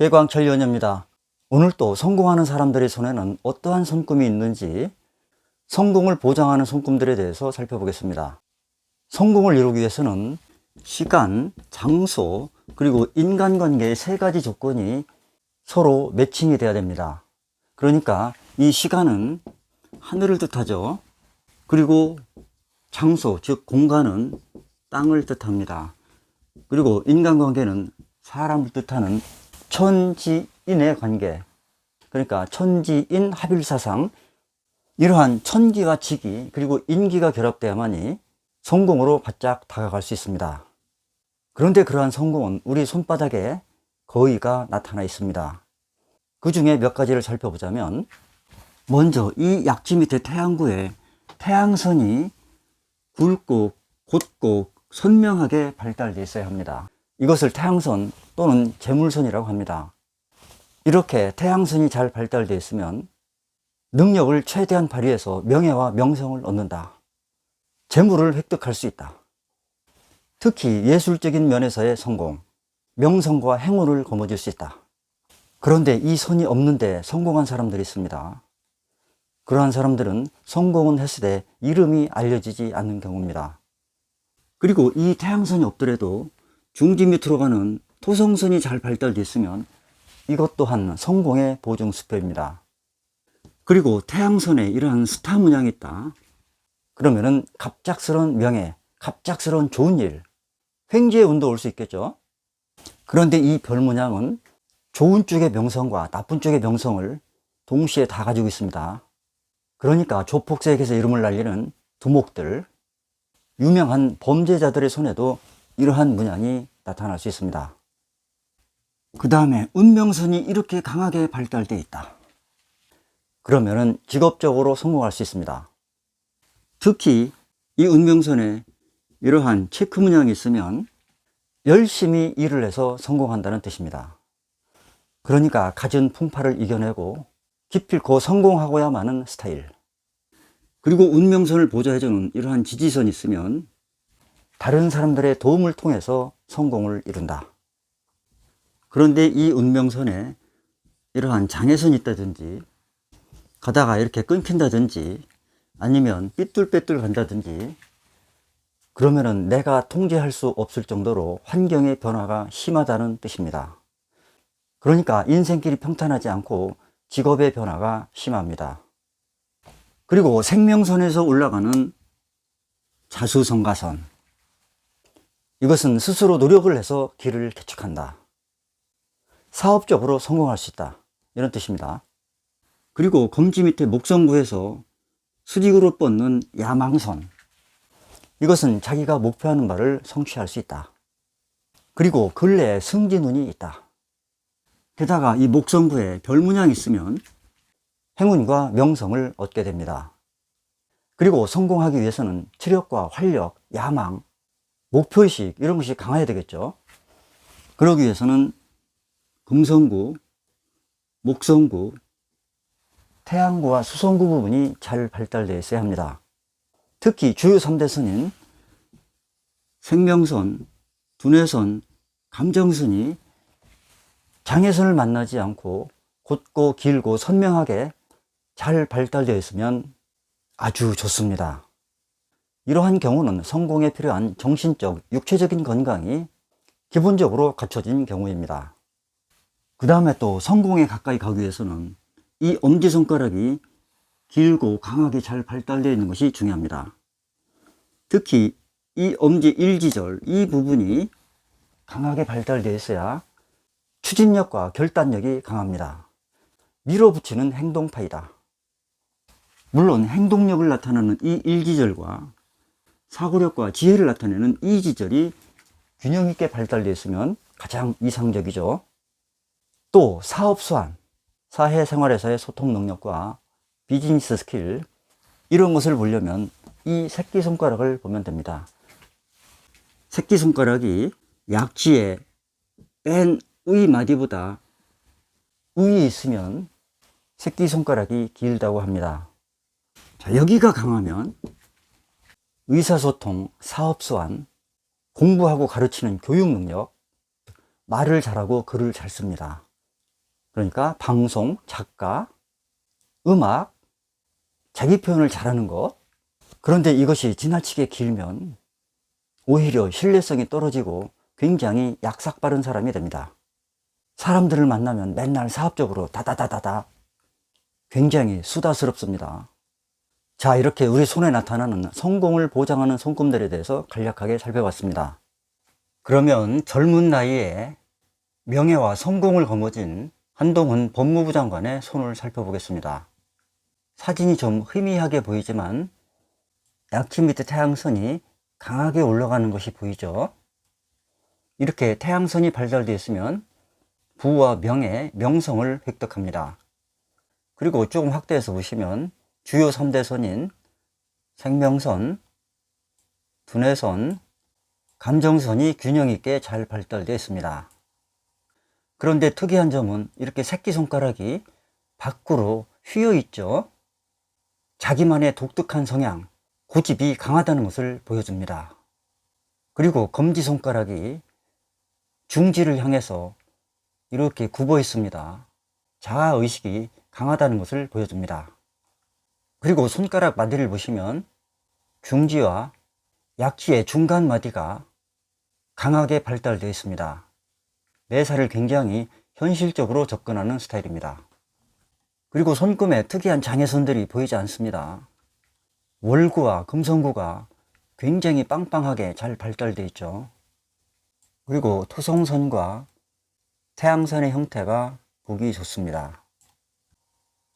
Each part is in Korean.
해광철 연입니다. 오늘 또 성공하는 사람들의 손에는 어떠한 손금이 있는지 성공을 보장하는 손금들에 대해서 살펴보겠습니다. 성공을 이루기 위해서는 시간, 장소, 그리고 인간관계의 세 가지 조건이 서로 매칭이 돼야 됩니다. 그러니까 이 시간은 하늘을 뜻하죠. 그리고 장소, 즉 공간은 땅을 뜻합니다. 그리고 인간관계는 사람을 뜻하는 천지인의 관계. 그러니까 천지인 합일사상 이러한 천기와 지기 그리고 인기가 결합돼야만이 성공으로 바짝 다가갈 수 있습니다. 그런데 그러한 성공은 우리 손바닥에 거의가 나타나 있습니다. 그 중에 몇 가지를 살펴보자면 먼저 이 약지 밑에 태양구에 태양선이 굵고 곧고 선명하게 발달되어 있어야 합니다. 이것을 태양선 또는 재물선이라고 합니다. 이렇게 태양선이 잘 발달되어 있으면 능력을 최대한 발휘해서 명예와 명성을 얻는다. 재물을 획득할 수 있다. 특히 예술적인 면에서의 성공, 명성과 행운을 거머쥘 수 있다. 그런데 이 선이 없는데 성공한 사람들이 있습니다. 그러한 사람들은 성공은 했으되 이름이 알려지지 않는 경우입니다. 그리고 이 태양선이 없더라도 중지 밑으로 가는 토성선이 잘 발달되어 있으면 이것 또한 성공의 보증 수표입니다. 그리고 태양선에 이러한 스타 문양이 있다. 그러면은 갑작스러운 명예, 갑작스러운 좋은 일, 횡재의 운도 올 수 있겠죠. 그런데 이 별 문양은 좋은 쪽의 명성과 나쁜 쪽의 명성을 동시에 다 가지고 있습니다. 그러니까 조폭세계에서 이름을 날리는 두목들, 유명한 범죄자들의 손에도 이러한 문양이 나타날 수 있습니다. 그 다음에 운명선이 이렇게 강하게 발달되어 있다. 그러면은 직업적으로 성공할 수 있습니다. 특히 이 운명선에 이러한 체크 문양이 있으면 열심히 일을 해서 성공한다는 뜻입니다. 그러니까 갖은 풍파를 이겨내고 기필코 성공하고야마는 스타일. 그리고 운명선을 보좌해주는 이러한 지지선이 있으면 다른 사람들의 도움을 통해서 성공을 이룬다. 그런데 이 운명선에 이러한 장애선이 있다든지 가다가 이렇게 끊긴다든지 아니면 삐뚤빼뚤 간다든지 그러면은 내가 통제할 수 없을 정도로 환경의 변화가 심하다는 뜻입니다. 그러니까 인생길이 평탄하지 않고 직업의 변화가 심합니다. 그리고 생명선에서 올라가는 자수성가선. 이것은 스스로 노력을 해서 길을 개척한다. 사업적으로 성공할 수 있다. 이런 뜻입니다. 그리고 검지 밑에 목성구에서 수직으로 뻗는 야망선. 이것은 자기가 목표하는 바를 성취할 수 있다. 그리고 근래에 승진운이 있다. 게다가 이 목성구에 별 문양이 있으면 행운과 명성을 얻게 됩니다. 그리고 성공하기 위해서는 체력과 활력, 야망, 목표의식 이런 것이 강해야 되겠죠. 그러기 위해서는 금성구, 목성구, 태양구와 수성구 부분이 잘 발달되어 있어야 합니다. 특히 주요 3대선인 생명선, 두뇌선, 감정선이 장애선을 만나지 않고 곧고 길고 선명하게 잘 발달되어 있으면 아주 좋습니다. 이러한 경우는 성공에 필요한 정신적, 육체적인 건강이 기본적으로 갖춰진 경우입니다. 그 다음에 또 성공에 가까이 가기 위해서는 이 엄지손가락이 길고 강하게 잘 발달되어 있는 것이 중요합니다. 특히 이 엄지 일지절, 이 부분이 강하게 발달되어 있어야 추진력과 결단력이 강합니다. 밀어붙이는 행동파이다. 물론 행동력을 나타내는 이 일지절과 사고력과 지혜를 나타내는 이 지절이 균형 있게 발달되어 있으면 가장 이상적이죠. 또 사업 수완, 사회생활에서의 소통 능력과 비즈니스 스킬 이런 것을 보려면 이 새끼손가락을 보면 됩니다. 새끼손가락이 약지에 뺀 의 마디보다 의 있으면 새끼손가락이 길다고 합니다. 자, 여기가 강하면 의사소통, 사업소환, 공부하고 가르치는 교육 능력, 말을 잘하고 글을 잘 씁니다. 그러니까 방송, 작가, 음악, 자기 표현을 잘하는 것. 그런데 이것이 지나치게 길면 오히려 신뢰성이 떨어지고 굉장히 약삭 빠른 사람이 됩니다. 사람들을 만나면 맨날 사업적으로 다다다다다 굉장히 수다스럽습니다. 자, 이렇게 우리 손에 나타나는 성공을 보장하는 손금들에 대해서 간략하게 살펴봤습니다. 그러면 젊은 나이에 명예와 성공을 거머쥔 한동훈 법무부 장관의 손을 살펴보겠습니다. 사진이 좀 희미하게 보이지만 약지 밑에 태양선이 강하게 올라가는 것이 보이죠? 이렇게 태양선이 발달되어 있으면 부와 명예, 명성을 획득합니다. 그리고 조금 확대해서 보시면 주요 3대 선인 생명선, 두뇌선, 감정선이 균형 있게 잘 발달되어 있습니다. 그런데 특이한 점은 이렇게 새끼손가락이 밖으로 휘어 있죠. 자기만의 독특한 성향, 고집이 강하다는 것을 보여줍니다. 그리고 검지손가락이 중지를 향해서 이렇게 굽어 있습니다. 자아의식이 강하다는 것을 보여줍니다. 그리고 손가락 마디를 보시면 중지와 약지의 중간 마디가 강하게 발달되어 있습니다. 매사를 굉장히 현실적으로 접근하는 스타일입니다. 그리고 손금에 특이한 장애선들이 보이지 않습니다. 월구와 금성구가 굉장히 빵빵하게 잘 발달되어 있죠. 그리고 토성선과 태양선의 형태가 보기 좋습니다.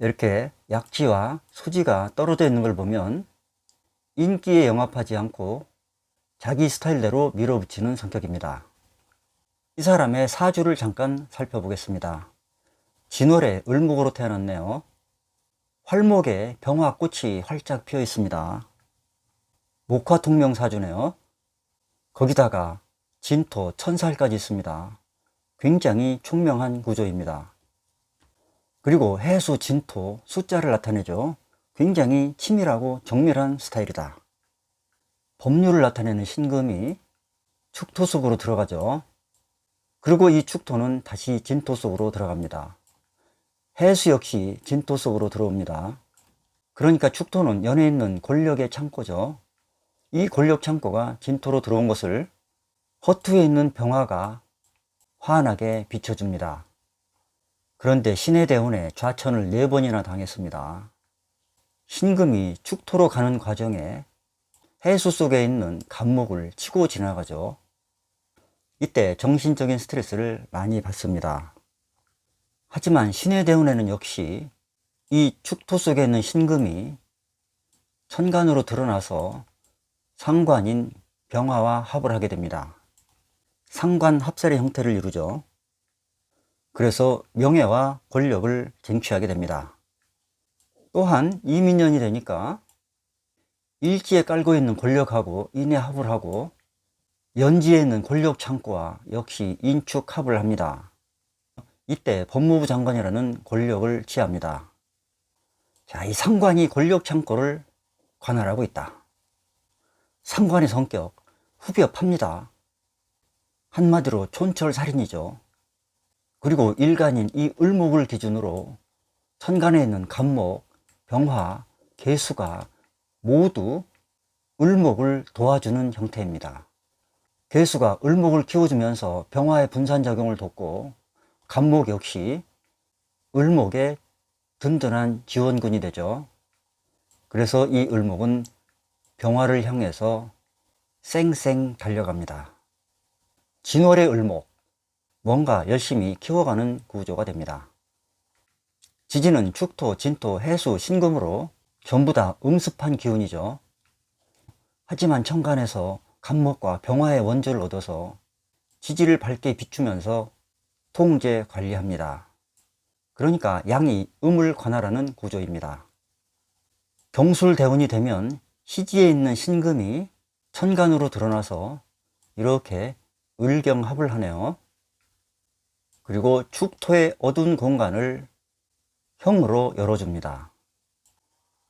이렇게 약지와 소지가 떨어져 있는 걸 보면 인기에 영합하지 않고 자기 스타일대로 밀어붙이는 성격입니다. 이 사람의 사주를 잠깐 살펴보겠습니다. 진월에 을목으로 태어났네요. 활목에 병화꽃이 활짝 피어 있습니다. 목화통명 사주네요. 거기다가 진토, 천살까지 있습니다. 굉장히 총명한 구조입니다. 그리고 해수, 진토, 숫자를 나타내죠. 굉장히 치밀하고 정밀한 스타일이다. 법률을 나타내는 신금이 축토 속으로 들어가죠. 그리고 이 축토는 다시 진토 속으로 들어갑니다. 해수 역시 진토 속으로 들어옵니다. 그러니까 축토는 연에 있는 권력의 창고죠. 이 권력 창고가 진토로 들어온 것을 허투에 있는 병화가 환하게 비춰줍니다. 그런데 신의 대운에 좌천을 네 번이나 당했습니다. 신금이 축토로 가는 과정에 해수 속에 있는 감목을 치고 지나가죠. 이때 정신적인 스트레스를 많이 받습니다. 하지만 신의 대운에는 역시 이 축토 속에 있는 신금이 천간으로 드러나서 상관인 병화와 합을 하게 됩니다. 상관 합살의 형태를 이루죠. 그래서 명예와 권력을 쟁취하게 됩니다. 또한 이민년이 되니까 일지에 깔고 있는 권력하고 인의 합을 하고 연지에 있는 권력 창고와 역시 인축 합을 합니다. 이때 법무부 장관이라는 권력을 취합니다. 자, 이 상관이 권력 창고를 관할하고 있다. 상관의 성격, 후비업합니다. 한마디로 촌철살인이죠. 그리고 일간인 이 을목을 기준으로 천간에 있는 간목, 병화, 개수가 모두 을목을 도와주는 형태입니다. 개수가 을목을 키워주면서 병화의 분산작용을 돕고 간목 역시 을목의 든든한 지원군이 되죠. 그래서 이 을목은 병화를 향해서 쌩쌩 달려갑니다. 진월의 을목, 뭔가 열심히 키워가는 구조가 됩니다. 지진은 축토, 진토, 해수, 신금으로 전부 다 음습한 기운이죠. 하지만 천간에서 간목과 병화의 원조를 얻어서 지지를 밝게 비추면서 통제 관리합니다. 그러니까 양이 음을 관할하는 구조입니다. 경술대운이 되면 시지에 있는 신금이 천간으로 드러나서 이렇게 을경합을 하네요. 그리고 축토의 어두운 공간을 형으로 열어줍니다.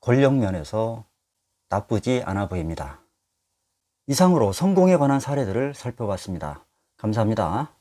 권력 면에서 나쁘지 않아 보입니다. 이상으로 성공에 관한 사례들을 살펴봤습니다. 감사합니다.